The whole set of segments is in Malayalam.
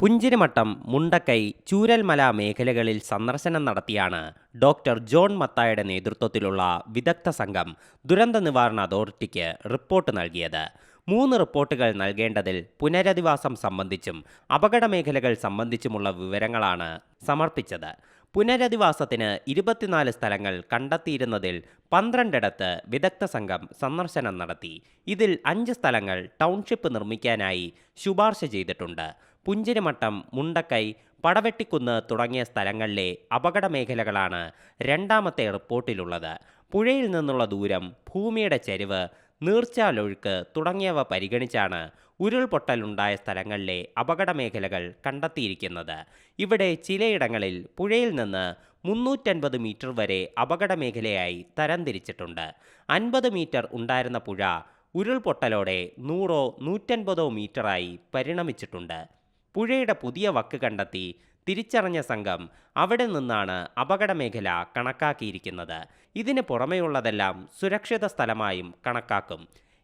പുഞ്ചിരിമട്ടം മുണ്ടക്കൈ ചൂരൽമല മേഖലകളിൽ സന്ദർശനം നടത്തിയാണ് ഡോക്ടർ ജോൺ മത്തായുടെ നേതൃത്വത്തിലുള്ള വിദഗ്ധ സംഘം ദുരന്ത നിവാരണ അതോറിറ്റിക്ക് റിപ്പോർട്ട് നൽകിയത്. മൂന്ന് റിപ്പോർട്ടുകൾ നൽകേണ്ടതിൽ പുനരധിവാസം സംബന്ധിച്ചും അപകട മേഖലകൾ സംബന്ധിച്ചുമുള്ള വിവരങ്ങളാണ് സമർപ്പിച്ചത്. പുനരധിവാസത്തിന് ഇരുപത്തിനാല് സ്ഥലങ്ങൾ കണ്ടെത്തിയിരുന്നതിൽ പന്ത്രണ്ടിടത്ത് വിദഗ്ധ സംഘം സന്ദർശനം നടത്തി. ഇതിൽ അഞ്ച് സ്ഥലങ്ങൾ ടൗൺഷിപ്പ് നിർമ്മിക്കാനായി ശുപാർശ ചെയ്തിട്ടുണ്ട്. പുഞ്ചിരിമട്ടം മുണ്ടക്കൈ പടവെട്ടിക്കുന്ന് തുടങ്ങിയ സ്ഥലങ്ങളിലെ അപകട മേഖലകളാണ് രണ്ടാമത്തെ റിപ്പോർട്ടിലുള്ളത്. പുഴയിൽ നിന്നുള്ള ദൂരം ഭൂമിയുടെ ചരിവ് നീർച്ചാലൊഴുക്ക് തുടങ്ങിയവ പരിഗണിച്ചാണ് ഉരുൾപൊട്ടലുണ്ടായ സ്ഥലങ്ങളിലെ അപകട മേഖലകൾ കണ്ടെത്തിയിരിക്കുന്നത്. ഇവിടെ ചിലയിടങ്ങളിൽ പുഴയിൽ നിന്ന് മുന്നൂറ്റൻപത് മീറ്റർ വരെ അപകട മേഖലയായി തരംതിരിച്ചിട്ടുണ്ട്. അൻപത് മീറ്റർ ഉണ്ടായിരുന്ന പുഴ ഉരുൾപൊട്ടലോടെ നൂറോ നൂറ്റൻപതോ മീറ്ററായി പരിണമിച്ചിട്ടുണ്ട്. പുഴയുടെ പുതിയ വക്ക് കണ്ടെത്തി തിരിച്ചറിഞ്ഞ സംഘം അവിടെ നിന്നാണ് അപകട മേഖല കണക്കാക്കിയിരിക്കുന്നത്. ഇതിന് പുറമെയുള്ളതെല്ലാം സുരക്ഷിത സ്ഥലമായും കണക്കാക്കും.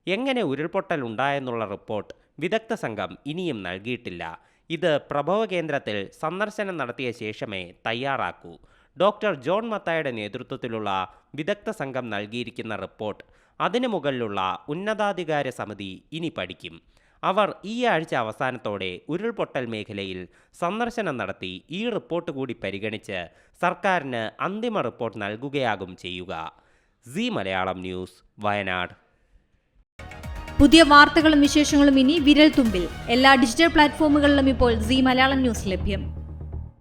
എങ്ങനെ ഉരുൾപൊട്ടൽ ഉണ്ടായെന്നുള്ള റിപ്പോർട്ട് വിദഗ്ധ സംഘം ഇനിയും നൽകിയിട്ടില്ല. ഇത് പ്രഭവ കേന്ദ്രത്തിൽ സന്ദർശനം നടത്തിയ ശേഷമേ തയ്യാറാക്കൂ. ഡോക്ടർ ജോൺ മത്തായുടെ നേതൃത്വത്തിലുള്ള വിദഗ്ധ സംഘം നൽകിയിരിക്കുന്ന റിപ്പോർട്ട് അതിനു മുകളിലുള്ള ഉന്നതാധികാര സമിതി ഇനി പഠിക്കും. അവർ ഈ ആഴ്ച അവസാനത്തോടെ ഉരുൾപൊട്ടൽ മേഖലയിൽ സന്ദർശനം നടത്തി ഈ റിപ്പോർട്ട് കൂടി പരിഗണിച്ച് സർക്കാരിന് അന്തിമ റിപ്പോർട്ട് നൽകുകയാകും ചെയ്യുക. Zee Malayalam news Wayanad. പുതിയ വാർത്തകളും വിശേഷങ്ങളും ഇനി വിരൽ തുമ്പിൽ എല്ലാ ഡിജിറ്റൽ പ്ലാറ്റ്ഫോമുകളിലും ഇപ്പോൾ സി മലയാളം ന്യൂസ് ലഭ്യം.